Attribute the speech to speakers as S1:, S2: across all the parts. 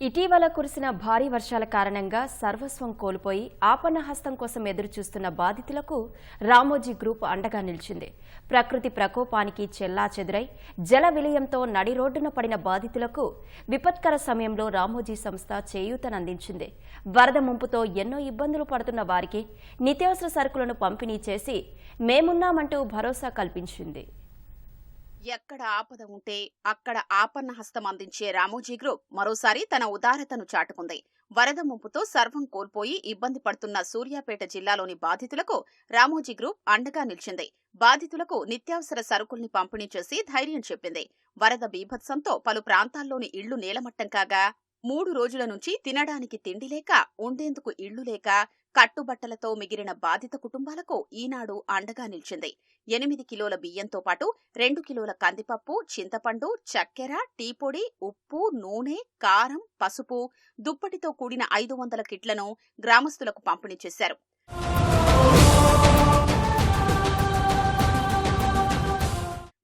S1: ఇటీవల కురిసిన భారీ వర్షాల కారణంగా సర్వస్వం కోల్పోయి ఆపన్నహస్తం కోసం ఎదురుచూస్తున్న బాధితులకు రామోజీ గ్రూప్ అండగా నిలిచింది. ప్రకృతి ప్రకోపానికి చెల్లా చెదురై జల విలయంతో నడి రోడ్డున పడిన బాధితులకు విపత్కర సమయంలో రామోజీ సంస్థ చేయూతనందించింది. వరద ముంపుతో ఎన్నో ఇబ్బందులు పడుతున్న వారికి నిత్యావసర సరుకులను పంపిణీ చేసి మేమున్నామంటూ భరోసా కల్పించింది.
S2: ఎక్కడ ఆపద ఉంటే అక్కడ ఆపన్న హస్తం అందించే రామోజీ గ్రూప్ మరోసారి తన ఉదారతను చాటుకుంది. వరద ముంపుతో సర్వం కోల్పోయి ఇబ్బంది పడుతున్న సూర్యాపేట జిల్లాలోని బాధితులకు రామోజీ గ్రూప్ అండగా నిలిచింది. బాధితులకు నిత్యావసర సరుకుల్ని పంపిణీ చేసి ధైర్యం చెప్పింది. వరద బీభత్సంతో పలు ప్రాంతాల్లోని ఇళ్ళు నేలమట్టం కాగా మూడు రోజుల నుంచి తినడానికి తిండి లేక ఉండేందుకు ఇళ్ళు లేక కట్టుబట్టలతో మిగిలిన బాధిత కుటుంబాలకు ఈనాడు అండగా నిలిచింది. ఎనిమిది కిలోల బియ్యంతో పాటు రెండు కిలోల కందిపప్పు చింతపండు చక్కెర టీ పొడి ఉప్పు నూనె కారం పసుపు దుప్పటితో కూడిన ఐదు వందల కిట్లను గ్రామస్తులకు పంపిణీ చేశారు.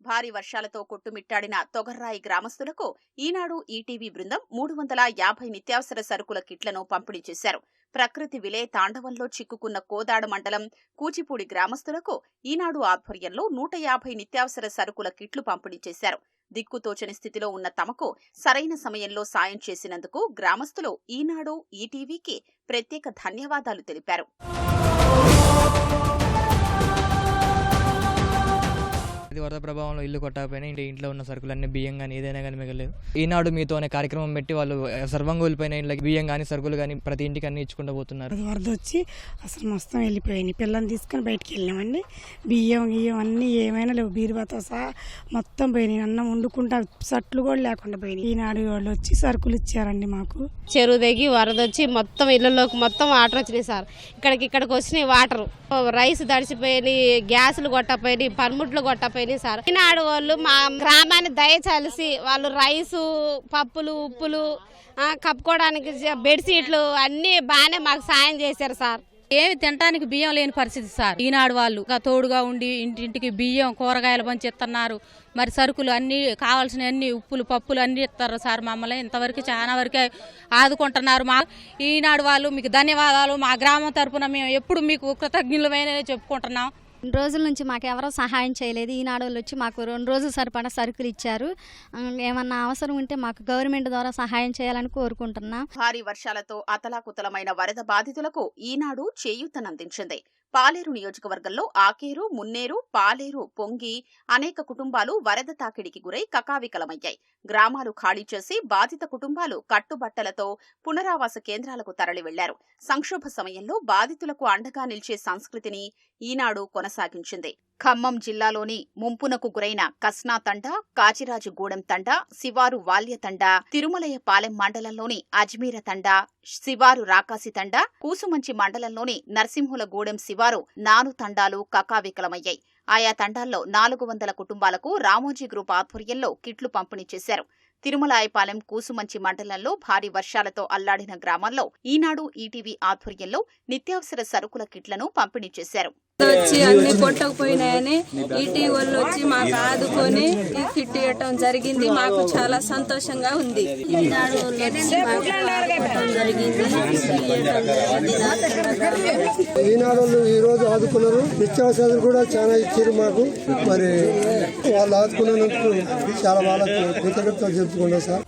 S2: భారీ వర్షాలతో కొట్టుమిట్టాడిన తొగర్రాయి గ్రామస్తులకు ఈనాడు ఈటీవీ బృందం మూడు వందల యాభై నిత్యావసర సరుకుల కిట్లను పంపిణీ చేశారు. ప్రకృతి విలే తాండవంలో చిక్కుకున్న కోదాడ మండలం కూచిపూడి గ్రామస్తులకు ఈనాడు ఆధ్వర్యంలో నూట యాభై నిత్యావసర సరుకుల కిట్లు పంపిణీ చేశారు. దిక్కుతోచని స్థితిలో ఉన్న తమకు సరైన సమయంలో సాయం చేసినందుకు గ్రామస్తులు ఈనాడు ఈటీవీకి ప్రత్యేక ధన్యవాదాలు తెలిపారు.
S3: వరద ప్రభావంలో ఇల్లు కొట్టకపోయినా ఇంటి ఇంట్లో ఉన్న సరుకులన్నీ బియ్యం కానీ ఏదైనా కానీ మిగలేదు ఈనాడు మీతో అనే కార్యక్రమం పెట్టి వాళ్ళు సర్వంగా వెళ్ళిపోయిన ఇంట్లోకి బియ్యం కానీ సరుకులు కానీ ప్రతి ఇంటికి అన్ని ఇచ్చుకుంటూ పోతున్నారు.
S4: వరద వచ్చి అసలు మొత్తం వెళ్ళిపోయినాయి. పిల్లల్ని తీసుకొని బయటికి వెళ్ళామండి. బియ్యం గియ్యం అన్నీ ఏమైనా లేవు. బీరువాతో సహా మొత్తం పోయినాయి. అన్నం వండుకుంటా సట్లు కూడా లేకుండా పోయినాయి. ఈనాడు వాళ్ళు వచ్చి సరుకులు ఇచ్చారండి మాకు.
S5: చెరువు దిగి వరద వచ్చి మొత్తం ఇళ్ళలోకి మొత్తం వాటర్ వచ్చినాయి సార్. ఇక్కడికి ఇక్కడికి వచ్చినాయి వాటర్. రైస్ తడిసిపోయినాయి గ్యాసులు కొట్టపోయినాయి పన్ముట్లు కొట్టపోయినాయి సార్ ఈనాడు వాళ్ళు మా గ్రామాన్ని దయచలిసి వాళ్ళు రైసు పప్పులు ఉప్పులు కప్పుకోవడానికి బెడ్షీట్లు అన్నీ బాగానే మాకు సాయం చేశారు సార్.
S6: ఏమి తినడానికి బియ్యం లేని పరిస్థితి సార్. ఈనాడు వాళ్ళు తోడుగా ఉండి ఇంటింటికి బియ్యం కూరగాయలు పంచి ఇస్తున్నారు మరి సరుకులు అన్ని కావాల్సిన అన్ని ఉప్పులు పప్పులు అన్ని ఇస్తారు సార్ మమ్మల్ని. ఇంతవరకు చాలా వరకే ఆదుకుంటున్నారు మా ఈనాడు వాళ్ళు మీకు ధన్యవాదాలు. మా గ్రామం తరఫున మేము ఎప్పుడు మీకు కృతజ్ఞులమైన చెప్పుకుంటున్నాం.
S7: రెండు రోజుల నుంచి మాకు ఎవరో సహాయం చేయలేదు. ఈనాడు వాళ్ళు వచ్చి మాకు రెండు రోజులు సరిపడా సరుకులు ఇచ్చారు. ఏమన్నా అవసరం ఉంటే మాకు గవర్నమెంట్ ద్వారా సహాయం చేయాలని కోరుకుంటున్నా.
S2: భారీ వర్షాలతో అతలాకుతలమైన వరద బాధితులకు ఈనాడు చేయూతనందించింది. పాలేరు నియోజకవర్గంలో ఆకేరు మున్నేరు పాలేరు పొంగి అనేక కుటుంబాలు వరద తాకిడికి గురై కకావికలమయ్యాయి. గ్రామాలు ఖాళీ చేసి బాధిత కుటుంబాలు కట్టుబట్టలతో పునరావాస కేంద్రాలకు తరలి వెళ్ళారు సంక్షోభ సమయంలో బాధితులకు అండగా నిలిచే సంస్కృతిని ఈనాడు కొనసాగించింది. ఖమ్మం జిల్లాలోని ముంపునకు గురైన కస్నా తండ కాచిరాజుగూడెం తండ శివారు వాల్య తండ తిరుమలయపాలెం మండలంలోని అజ్మీర తండ శివారు రాకాసి తండ కూసుమంచి మండలంలోని నరసింహులగూడెం శివారు నాను తండాలు కకావికలమయ్యాయి. ఆయా తండాల్లో నాలుగు వందల కుటుంబాలకు రామోజీ గ్రూప్ ఆధ్వర్యంలో కిట్లు పంపిణీ చేశారు. తిరుమలాయపాలెం కూసుమంచి మండలంలో భారీ వర్షాలతో అల్లాడిన గ్రామాల్లో ఈనాడు ఈటీవీ ఆధ్వర్యంలో నిత్యావసర సరుకుల కిట్లను పంపిణీ చేశారు.
S8: వచ్చి అన్ని కొట్టకపోయినాయని ఈటీ వాళ్ళు వచ్చి మాకు ఆదుకొని ఈ కిట్ ఇవ్వటం జరిగింది. మాకు చాలా సంతోషంగా ఉంది. ఈనాడు
S9: ఈ రోజు ఆదుకున్నారు. నిత్యావసరాలు కూడా చాలా ఇచ్చారు మాకు. మరి వాళ్ళు ఆదుకున్నందుకు చాలా వాళ్ళకు కృతజ్ఞతలు చెప్పుకున్నాం సార్.